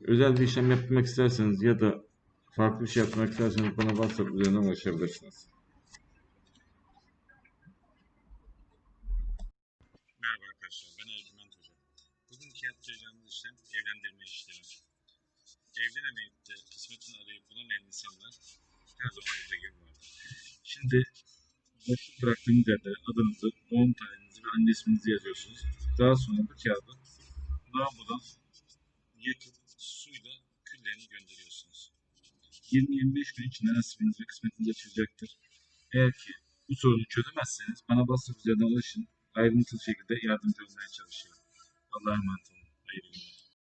Özel bir işlem yapmak isterseniz ya da farklı bir şey yapmak isterseniz bana WhatsApp üzerinden ulaşabilirsiniz. Merhaba arkadaşlar, ben Ercüment Hoca. Bugünkü yapacağımız işlem evlendirme işlemi. Evlenemeyip de kısmetini arayıp bulamayan insanlar her zaman bize gibi vardır. Şimdi boşluk bıraktığınız yerde adınızı, doğum tarihinizi ve anne isminizi yazıyorsunuz. Daha sonra bu kağıdı lavabodan yakıp küllerini gönderiyorsunuz. 20-25 gün içinde nasibiniz ve kısmetiniz açılacaktır. Eğer ki bu sorunu çözemezseniz bana WhatsApp üzerinden ulaşın ayrıntılı şekilde yardımcı olmaya çalışıyorum. Allah'a emanet olun. Hayırlı günler.